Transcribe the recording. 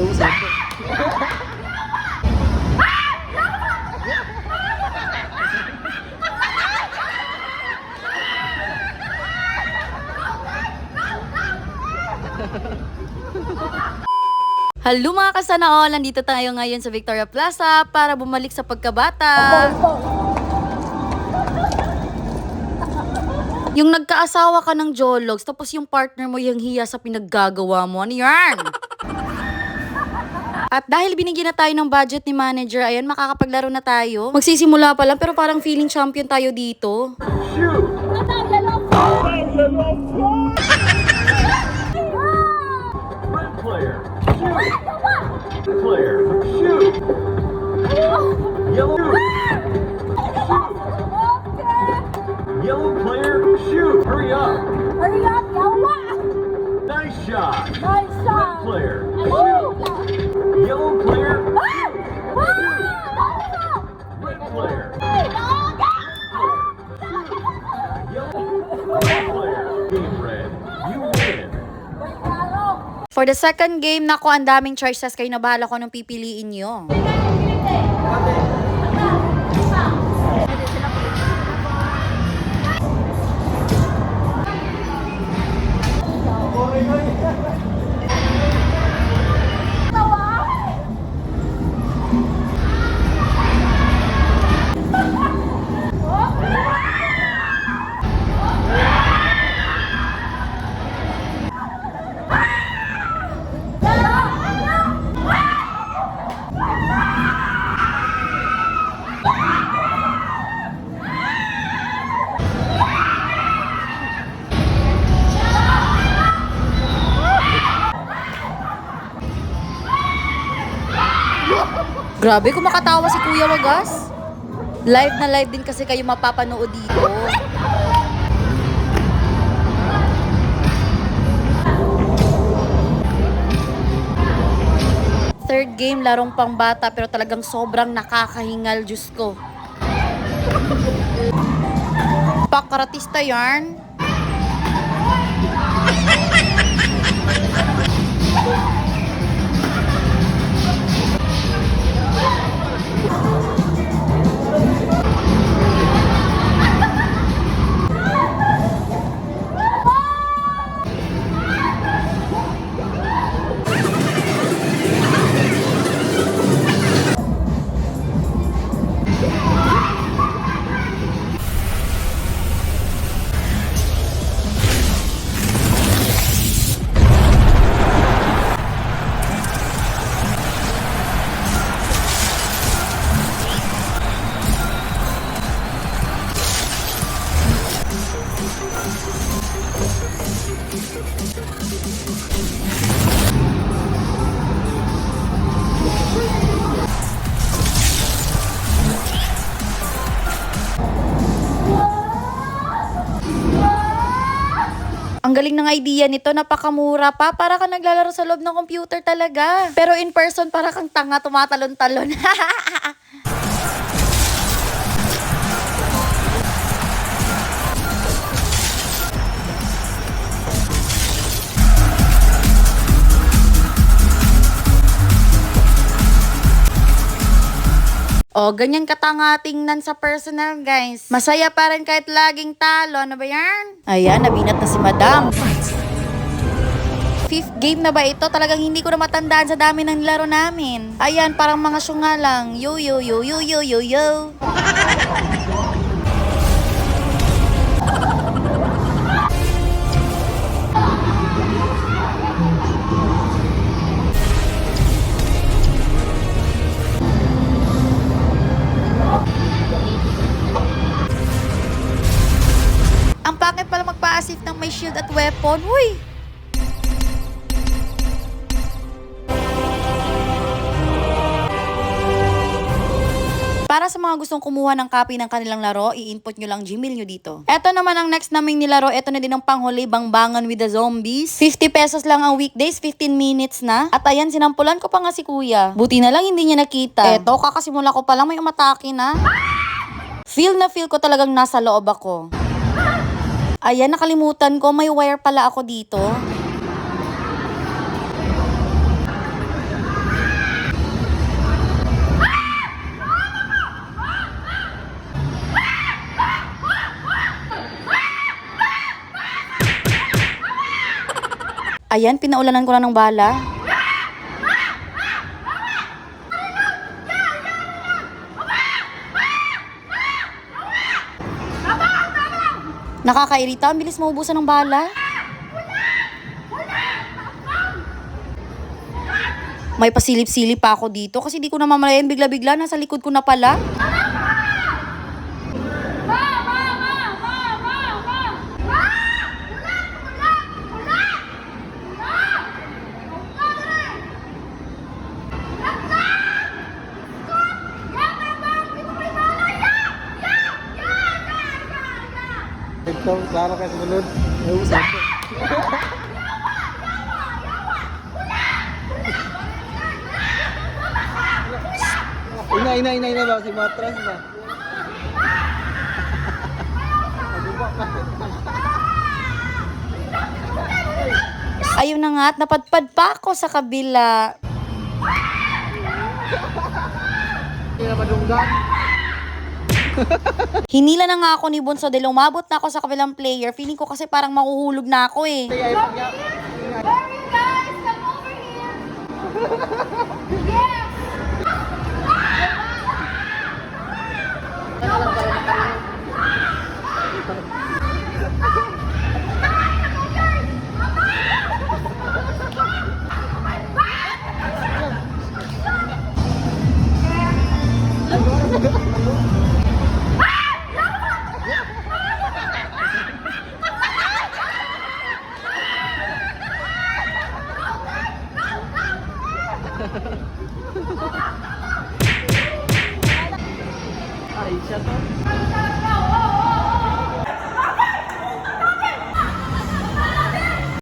Hello mga kasanaol! Nandito tayo ngayon sa Victoria Plaza para bumalik sa pagkabata. Yung nagkaasawa ka ng jologs, tapos yung partner mo yung hiya sa pinaggagawa mo. Ano yan? At dahil binigyan na tayo ng budget ni manager, ayan, makakapaglaro na tayo. Magsisimula pa lang, pero parang feeling champion tayo dito. Player, shoot. Player, shoot. Yellow, yellow player, shoot. Hurry up. Hurry up, yawa! Nice shot! For the second game, nako, ang daming choices. Kayo na bahala ko anong pipiliin nyo. Grabe, kumakatawa si Kuya Wagas. Live na live din kasi kayo mapapanood dito. Third game, larong pang bata pero talagang sobrang nakakahingal, Diyos ko. Pakaratista yarn. Ang galing ng idea nito, napakamura pa. Para ka naglalaro sa loob ng computer talaga. Pero in person, para kang tanga, tumatalon-talon. O, ganyan katanga tingnan sa personal, guys. Masaya pa rin kahit laging talo. Ano ba yan? Ayan, nabinat na si Madam. Fifth game na ba ito? Talagang hindi ko na matandaan sa dami ng laro namin. Ayan, parang mga syunga lang. Yo, yo, yo, yo, yo, yo, yo. Magpa-assist ng may shield at weapon. Huy! Para sa mga gustong kumuha ng copy ng kanilang laro, i-input nyo lang Gmail nyo dito. Ito naman ang next naming nilaro. Ito na din ang panghuli, Bangbangan with the Zombies. 50 pesos lang ang weekdays, 15 minutes na. At ayan, sinampulan ko pa nga si kuya. Buti na lang hindi niya nakita. Eto, kakasimula ko pa lang may umatake na. Feel na feel ko talagang nasa loob ako. Ayan, nakalimutan ko. May wire pala ako dito. Ayan, pinaulanan ko na ng bala. Nakakairita, ang bilis maubusan ng bala. May pasilip-silip pa ako dito kasi di ko namamalayan bigla-bigla nasa likod ko na pala. Ito, klaro kayo. May usap. Ina, ina, ina, ina ba? Si matras ba? Ayun na nga at napadpad pa ako sa kabila. Hindi na madunggan. Hinila na nga ako ni Bonso dahil umabot na ako sa kabilang player. Feeling ko kasi parang mahuhulog na ako eh. Come here. Hurry, guys. Come over here. Ay, siya to.